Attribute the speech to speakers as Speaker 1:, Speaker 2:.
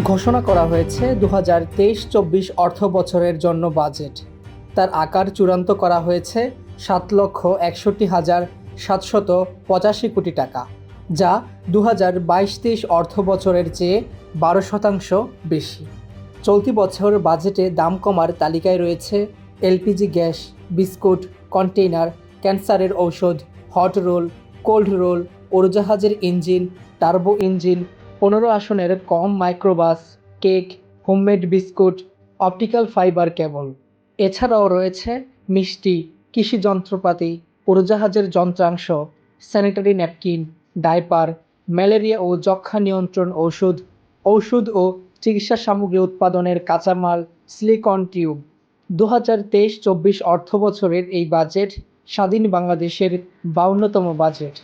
Speaker 1: ঘোষণা করা হয়েছে দু হাজার তেইশ চব্বিশ অর্থ বছরের জন্য বাজেট। তার আকার চূড়ান্ত করা হয়েছে সাত লক্ষ একষট্টি হাজার সাতশত পঁচাশি কোটি টাকা, যা দু হাজার বাইশ তেইশ অর্থ বছরের চেয়ে বারো শতাংশ বেশি। চলতি বছর বাজেটে দাম কমার তালিকায় রয়েছে এলপিজি গ্যাস, বিস্কুট, কন্টেইনার, ক্যান্সারের ঔষধ, হট রোল, কোল্ড রোল, উড়োজাহাজের ইঞ্জিন, টার্বো ইঞ্জিন পনেরো আসনের কম microbus, cake, homemade biscuit, optical fibre cable. এছাড়াও রয়েছে মিষ্টি, কৃষি যন্ত্রপাতি, উড়োজাহাজের যন্ত্রাংশ, স্যানিটারি ন্যাপকিন, ডাইপার, ম্যালেরিয়া ও যক্ষা নিয়ন্ত্রণ ঔষধ ঔষধ ও চিকিৎসা সামগ্রী উৎপাদনের কাঁচামাল, সিলিকন টিউব। দু হাজার তেইশ চব্বিশ অর্থ বছরের এই বাজেট স্বাধীন বাংলাদেশের বাউন্নতম বাজেট।